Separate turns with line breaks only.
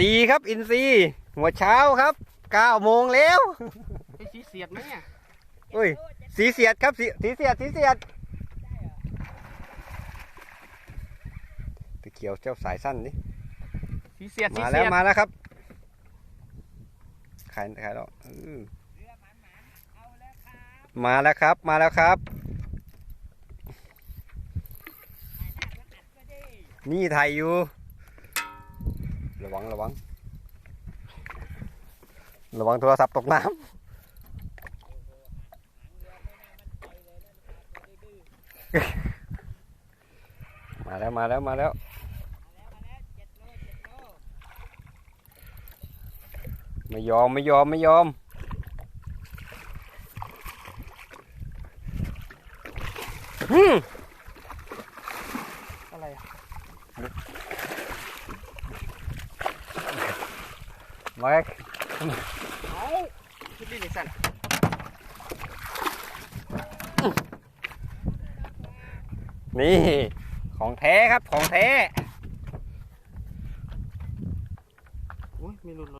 ซีย์ครับอินซีย์หัวเช้าครับเก้าโมงแล้ว
ไอ้สีเสียดไหมเนี่ย
อุ้ยสีเสียดครับสีสีเสียดสีเสียดตะเขียวเจ้าสายสั้นนี่
สีเสียดสี
มา
เสี
แล้ว
ยด
มาแล้วครับขายขายแล้วอื้อมาแล้วครับมาแล้วครับนี่ไทยอยู่ ระวังระวัง ระวังโทรศัพท์ตกน้ำ มาแล้วมาแล้วมาแล้วไม่ยอมไม่ยอมไม่ยอมฮึม
อะไร
มา
เอาคิดดินี่
ของแท้ครับ ของแท้